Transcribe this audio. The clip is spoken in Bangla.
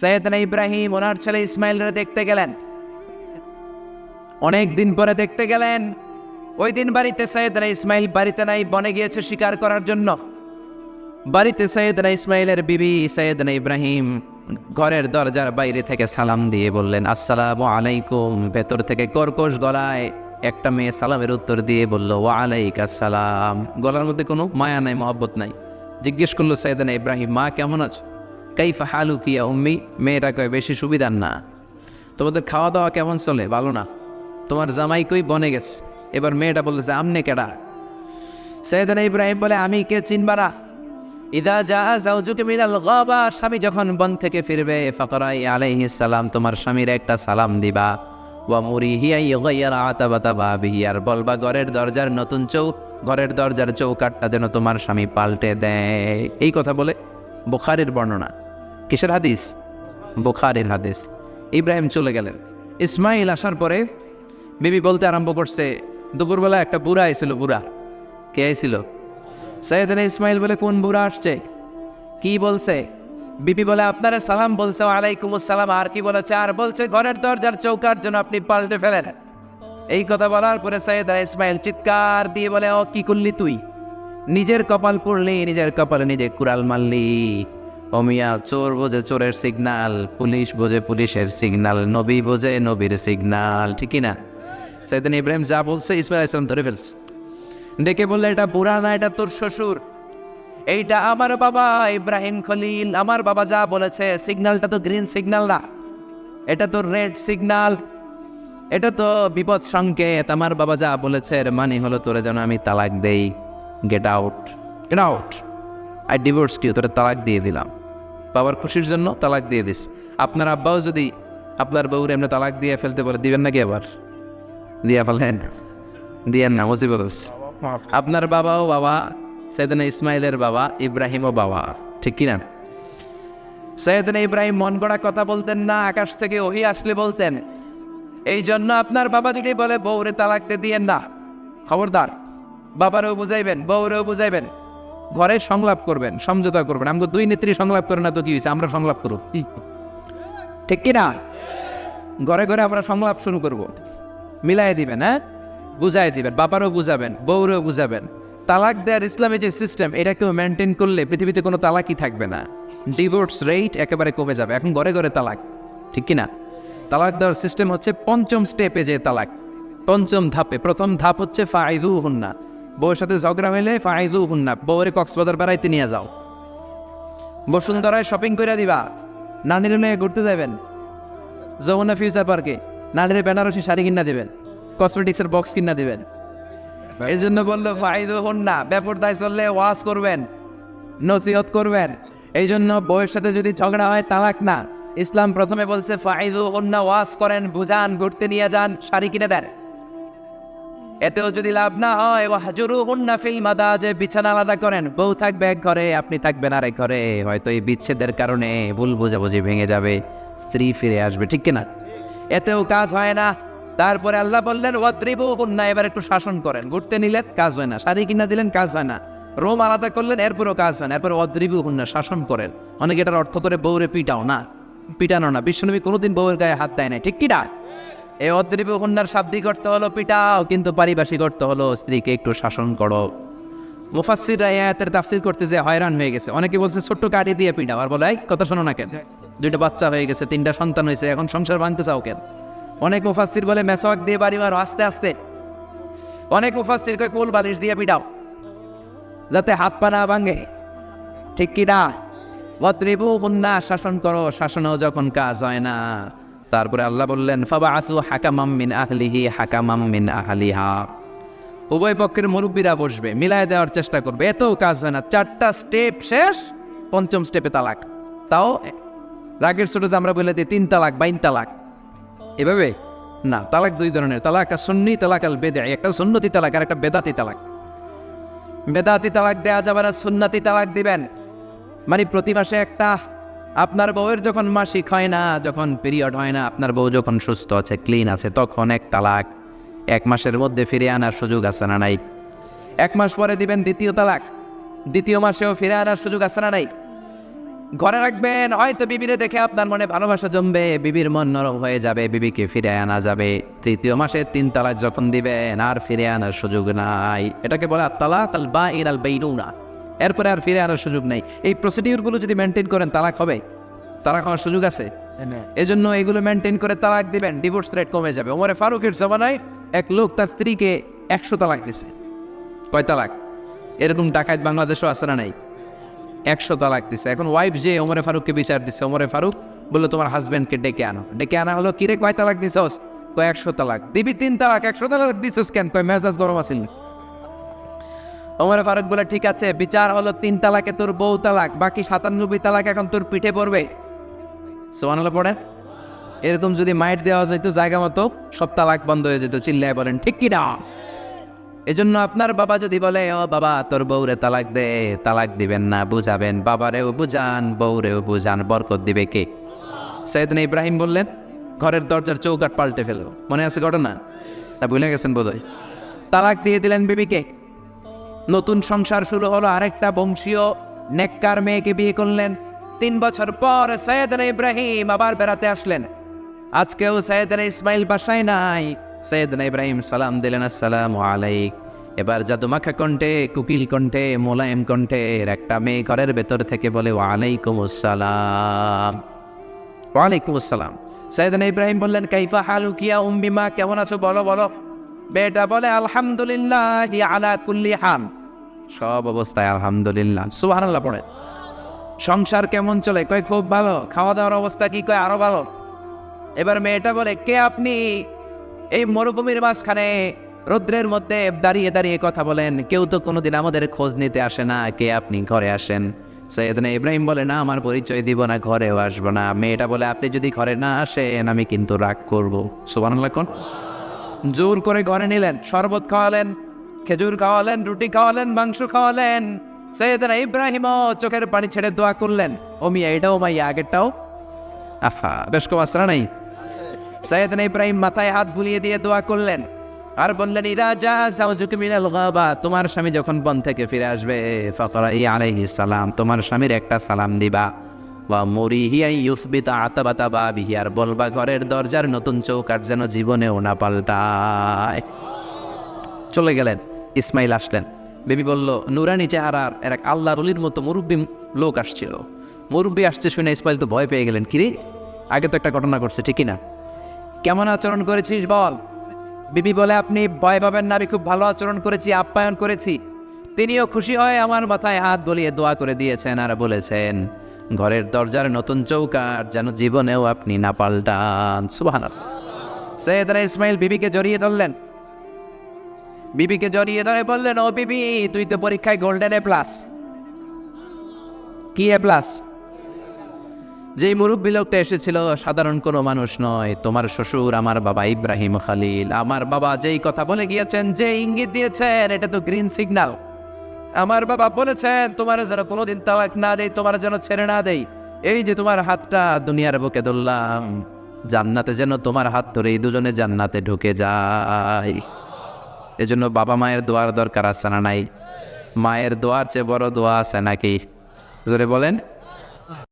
সৈয়দনা ইব্রাহিম, ওনার ছেলে ইসমাইলরা দেখতে গেলেন। অনেক দিন পরে দেখতে গেলেন। ওই দিন বাড়িতে সৈয়দনা ইসমাইল বাড়িতে নাই, বনে গিয়েছে শিকার করার জন্য। বাড়িতে সৈয়দনা ইসমাইলের বিবি সৈয়দনা ইব্রাহিম ঘরের দরজার বাইরে থেকে সালাম দিয়ে বললেন, আসসালামু আলাইকুম। ভেতর থেকে কর্কশ গলায় একটা মেয়ে সালামের উত্তর দিয়ে বলল, ওয়ালাইক আসসালাম গলার মধ্যে কোনো মায়া নাই, মহব্বত নাই। জিজ্ঞেস করল সৈয়দনা ইব্রাহিম, মা, কেমন আছো? কাইফা হালু কিয়া উম্মি মেয়েটা কয়, বেশি সুবিধার না। তোমাদের খাওয়া দাওয়া কেমন চলে? ভালো না। তোমার জামাই কই? বনে গেছে। এবার মেয়েটা বলতেছে, আমনে কেডা? সৈয়দনা ইব্রাহিম বলে, আমি কে চিনবারা? ইদা যা জাউজুকে মিনাল গাবা স্বামী যখন বন থেকে ফিরবে ফাকরাই আলাইহিস সালাম, তোমার স্বামীর একটা সালাম দিবা। ওয়া মুরিহিয়া ইগাইয়ার আতাবাতা বাবিহি। আর বলবা, ঘরের দরজার নতুন চৌ, ঘরের দরজার চৌকাটটা যেন তোমার স্বামী পাল্টে দেয়। এই কথা বলে বুখারের বর্ণনা। কিসের হাদিস? বুখারের হাদিস। ইব্রাহিম চলে গেলেন। ইসমাইল আসার পরে বিবি বলতে আরম্ভ করছে, দুপুরবেলা একটা বুড়া আইছিল বুড়া। কে আইছিল সৈয়দনা ইসমাইল বলে, কোন বুড়া আসছে? কি বলছে? বিপি বলে, আপনারা সালাম বলছে আলাইকুম আসসালাম। আর কি বলেছে? আর বলছে, ঘরের দরজার চৌকার জন্য আপনি পাল্টে ফেলেন। এই কথা বলার পরে সৈয়দনা ইসমাইল চিৎকার দিয়ে বলে, ও, কি করলি তুই? নিজের কপাল পড়লি, নিজের কপালে নিজে কুড়াল মারলি। অমিয়া চোর বোঝে চোরের সিগনাল পুলিশ বোঝে পুলিশের সিগনাল নবী বোঝে নবীর সিগনাল ঠিকই না সেদিন ইব্রাহিম যা বলছে ইসমাইল ইসলাম ধরে ফেলছে। ডেকে বললে, এটা বুড়া না, এটা তোর শ্বশুর। এইটা আমার বাবা ইব্রাহিম খলিল। আমার বাবা যা বলেছে সিগনালটা তো গ্রিন সিগনাল না। এটা তো রেড সিগনাল এটা তো বিপদ সংকেত। আমার বাবা যা বলেছে, এর মানে হলো তোরে যেন আমি তালাক দেই। Get out get out I divorce Q তোরে তালাক দিয়ে দিলাম। বাবার খুশির জন্য তালাক দিয়ে দিস। আপনার আব্বাও যদি আপনার বউরে এমনি তালাক দিয়ে ফেলতে বলে দিবেন নাকি আবার? দিয়া ফেলেন। দিয়েন না, মুসিবত। আপনার বাবাও বাবা, সৈয়দনা ইসমাইলের বাবা, ইব্রাহিমও বাবা। ঠিক কিনা? সৈয়দনা ইব্রাহিম মন গড়া কথা বলতেন না, আকাশ থেকে ওহি আসলে বলতেন। এই জন্য আপনার বাবা যদি বলে বউরে তালাক দিয়ে দিয়েন না, খবরদার, বাবারও বুঝাইবেন, বউরেও বুঝাইবেন। ঘরে সংলাপ করবেন, সমঝোতা করবেন। আমাকে দুই নেত্রী সংলাপ করে না তো কি হয়েছে আমরা সংলাপ করব। ঠিক কিনা? ঘরে ঘরে আমরা সংলাপ শুরু করব। মিলাই দিবেন হ্যাঁ? বুঝাই দিবেন, বাবারও বুঝাবেন, বউরেও বুঝাবেন। তালাক দেওয়ার ইসলামের যে সিস্টেম এটাকেও মেনটেন করলে পৃথিবীতে কোনো তালাকই থাকবে না। ডিভোর্স রেট একেবারে কমে যাবে। এখন ঘরে ঘরে তালাক। ঠিক কি না তালাক দেওয়ার সিস্টেম হচ্ছে পঞ্চম স্টেপে যে তালাক। পঞ্চম ধাপে। প্রথম ধাপ হচ্ছে ফাইদু হুন্না বউয়ের সাথে ঝগড়া হইলে ফাইদু হুন্না বউরে কক্সবাজার বেড়াইতে নিয়ে যাও। বসুন্ধরায় শপিং করে দিবা, নানির মেয়ে ঘুরতে যাবেন যমুনা ফিউচার পার্কে নানির বেনারসি শাড়ি কিনা দেবেন কসমেটিক্সের বক্স কিনা দেবেন। এই জন্য বলল ফাইদু হন না ব্যাপারদায় চললে ওয়াজ করবেন, নসিহত করবেন। এই জন্য বউয়ের সাথে যদি ঝগড়া হয়, তালাক না। ইসলাম প্রথমে বলছে ফাইদু হন না ওয়াজ করেন, বুঝান, ঘুরতে নিয়ে যান, শাড়ি কিনে দেন। এতেও যদি লাভ না হয় ও হাজুরু হুন্না ফিল মাদা যে বিছানা আলাদা করেন। বউ থাকবে এক ঘরে, আপনি থাকবেন আরেক ঘরে। হয়তো এই বিচ্ছেদের কারণে ভুল বোঝাবুঝি ভেঙে যাবে, স্ত্রী ফিরে আসবে, ঠিক কিনা? এতেও কাজ হয় না। তারপরে আল্লাহ বললেন ওয়াদ্রিবু হুন্না এবার একটু শাসন করেন। ঘুরতে নিলেন, কাজ হয় না। শাড়ি কিনা দিলেন, কাজ হয় না। রোম আলাদা করলেন, এরপরও কাজ হয় না। এরপর অদ্রিবু হুন্না শাসন করেন। অনেকে এটার অর্থ করে বউরে পিটাও না। পিটানো না। বিশ্বনবী কোনোদিন বউয়ের গায়ে হাত দেয় নাই, ঠিক কিনা? এই অদ্রিব কন্যার শাব্দিক অর্থ হলো পিটাও কিন্তু পারিভাষিক অর্থ হলো স্ত্রীকে একটু শাসন করো। মুফাসির আয়াতের তাফসির করতে যে হয়রান হয়ে গেছে। অনেকে বলছে ছোট্ট কাটি দিয়ে পিটাও। আর বলে "এই, কথা শোনো না কেন? দুইটা বাচ্চা হয়ে গেছে তিনটা সন্তান হয়েছে এখন সংসার ভাঙতে চাও কেন? অনেক মুফাসির বলে মেসওয়াক দিয়ে বাড়ি মারো আস্তে আস্তে। অনেক মুফাসির কয় কোল বালিশ দিয়ে পিটাও যাতে হাত পা না ভাঙে। ঠিক কি না? অত্রিবু কন্যা শাসন করো শাসনেও যখন কাজ হয় না। তারপরে আল্লাহ বললেন ফাবা আসু হাকামাম মিন আহলিহি, হাকামাম মিন আহলিহা। উভয় পক্ষের মুরব্বীরা বসবে, মিলায় দেওয়ার চেষ্টা করবে। এতেও কাজ হয় না, চারটা স্টেপ শেষ, পঞ্চম স্টেপে তালাক। তাও রাগের ছোট আমরা বলে দিই, তিন তালাক বাইন তালাক। এভাবে? না, তালাক দুই ধরনের, তালাক আর সন্নি, তালাক আল বেদে একটা সন্নতি তালাক, আর একটা বেদাতি তালাক। বেদাতি তালাক দেওয়া যাবে না, সুন্নাতি তালাক দিবেন। মানে প্রতি মাসে একটা আপনার বউয়ের যখন মাসিক হয় না, যখন পিরিয়ড হয় না, আপনার বউ যখন সুস্থ আছে ক্লিন আছে, তখন এক তালাক। এক মাসের মধ্যে ফিরে আনার সুযোগ আছে না নাই? এক মাস পরে দিবেন দ্বিতীয় তালাক। দ্বিতীয় মাসেও ফিরে আনার সুযোগ আছে না নাই? ঘরে রাখবেন, হয়তো বিবিরে দেখে আপনার মনে ভালোবাসা জমবে, বিবির মন নরম হয়ে যাবে, বিবিকে ফিরে আনা যাবে। তৃতীয় মাসে তিন তালাক যখন দিবেন, আর ফিরে আনার সুযোগ নাই। এটাকে বলে তালাক আল বা ইরাল বেইনুনা এরপরে আর ফিরে আনার সুযোগ নেই। এই প্রসিডিউরগুলো যদি মেনটেন করেন তালাক হবে। তালাক হওয়ার সুযোগ আছে। এজন্য এগুলো মেনটেন করে তালাক দিবেন ডিভোর্স রেট কমে যাবে। ওমরে ফারুকের জমানায় এক লোক তার স্ত্রীকে একশো তালাক দিছে। কয় তালাক? এরকম ডাকাত বাংলাদেশও আছে না নাই? একশো তালাক দিছে। এখন ওয়াইফ যে ওমরে ফারুককে বিচার দিছে ওমরে ফারুক বলল তোমার হাজব্যান্ডকে ডেকে আনো। ডেকে আনা হলো কিরে কয় তালাক দিছস? কয় একশো তালাক। দিবি তিন তালাক একশো তালাক দিছস কেন? কয় মেজাজ গরম আছিল। ওমরে ফারুক বলে, ঠিক আছে, বিচার হলো তিন তালাকে তোর বউ তালাক, বাকি সাতানব্বই তালাক এখন তোর পিঠে পড়বে। সোয়ানালা পড়েন। এরকম যদি মাইট দেওয়া যেত, জায়গা মতো সব তালাক বন্ধ হয়ে যেত, চিল্লায় বলেন, ঠিক কি না? এজন্য আপনার বাবা যদি বলে, ও বাবা, তোর বউরে তালাক দে, তালাক দিবেন না, বুঝাবেন, বাবারেও বুঝান, বউরেও বুঝান, বরকত দিবে কে? সৈয়দিন ইব্রাহিম বললেন, ঘরের দরজার চৌকাট পাল্টে ফেলো। মনে আছে ঘটনা? তা ভুলে গেছেন বোধহয়? তালাক দিয়ে দিলেন বিবিকে। নতুন সংসার শুরু হলো আরেকটা বংশীয়। নেককার মেয়েকে বিয়ে করলেন। তিন বছর পর সৈয়দনা ইব্রাহিম আবার বেড়াতে আসলেন। আজকেও সৈয়দনা ইসমাইল বাসায় নাই। সৈয়দনা ইব্রাহিম সালাম দিলেন, আসসালাম আলাইক। এবার জাদুমাখা কণ্ঠে, কুকিল কণ্ঠে, মোলায়েম কণ্ঠের একটা মেয়ে ঘরের ভেতর থেকে বলে ওয়ালাইকুম আসসালাম ওয়ালাইকুম আসসালাম সৈয়দনা ইব্রাহিম বললেন, কাইফা হালু কিয়া উম্মিমা কেমন আছো? বলো বলো। বেটা বলে, আলহামদুলিল্লাহ আলা কুল্লি হাল। সব অবস্থায় আলহামদুলিল্লাহ। সুবহানাল্লাহ পড়ে। সংসার কেমন চলে? কয়, খুব ভালো। খাওয়া দাওয়ার অবস্থা কি? কয়, আরও ভালো। এবার মেয়েটা বলে, কে আপনি? এই মরুভূমির মাঝখানে রৌদ্রের মধ্যে দাঁড়িয়ে দাঁড়িয়ে কথা বলেন। কেউ তো কোনোদিন আমাদের খোঁজ নিতে আসে না, কে আপনি ঘরে আসেন। সৈয়দনা ইব্রাহিম বলে, না, আমার পরিচয় দিব না, ঘরেও আসব না। মেয়েটা বলে, আপনি যদি ঘরে না আসেন, আমি কিন্তু রাগ করব। কোন? জোর করে ঘরে নিলেন, শরবত খাওয়ালেন খেজুর খাওয়ালেন, রুটি খাওয়ালেন, মাংস খাওয়ালেন। সৈয়দনা ইব্রাহিম চোখের পানি ছেড়ে দোয়া করলেন। ও মিয়া, এটাও মাইয়া আগেরটাও? আফা, বেশ কম আসরা নাই। সৈয়দনা ইব্রাহিম মাথায় হাত বুলিয়ে দিয়ে দোয়া করলেন। আর বললেন, ইদা যা সাউজুক মিনাল গাবা তোমার স্বামী যখন বন থেকে ফিরে আসবে ফকরা ই আলাইহিস সালাম তোমার স্বামীর একটা সালাম দিবা। বা মরিহিয়াই ইউসবিতা আতাবাতা বা বিহিয়ার বলবা, ঘরের দরজার নতুন চৌকাট যেন জীবনেও না পাল্টায়। চলে গেলেন। ইসমাইল আসলেন। বেবি বলল, নুরানি চেহারার এর এক আল্লাহ রলির মতো মুরব্বী লোক আসছিল। মুরব্বী আসছে শুনে ইসমাইল তো ভয় পেয়ে গেলেন, কিরে? আগে তো একটা ঘটনা ঘটছে, ঠিকই না? কেমন আচরণ করেছিস বল? বিবি বলে, আপনি ভয় পাবেন না, আমি খুব ভালো আচরণ করেছি, আপ্যায়ন করেছি। তিনিও খুশি হয়ে আমার মাথায় হাত বলিয়ে দোয়া করে দিয়েছেন আর বলেছেন, ঘরের দরজার নতুন চৌকার যেন জীবনেও আপনি না পাল্টান। সুবাহান সৈয়দরা ইসমাইল বিবিকে জড়িয়ে ধরলেন। বিবিকে জড়িয়ে ধরে বললেন, ও বিবি, তুই তো পরীক্ষায় গোল্ডেন এ প্লাস কি এ প্লাস যেই মুরব্বী লোকটা এসেছিল সাধারণ কোনো মানুষ নয়। তোমার শ্বশুর আমার বাবা ইব্রাহিম খালিল। আমার বাবা যেই কথা বলে গিয়েছেন যে ইঙ্গিত দিয়েছেন, এটা তো গ্রিন সিগন্যাল আমার বাবা বলেছেন, তোমার যেন কোনোদিন তালাক না দেই, তোমার যেন ছেড়ে না দেই। এই যে তোমার হাতটা, দুনিয়ার বুকে ধরলাম। জান্নাতে যেন তোমার হাত ধরে এই দুজনে জান্নাতে ঢুকে যায়। এজন্য বাবা মায়ের দোয়ার দরকার আছে না নাই? মায়ের দোয়ার চেয়ে বড় দোয়া আছে নাকি? জোরে বলেন।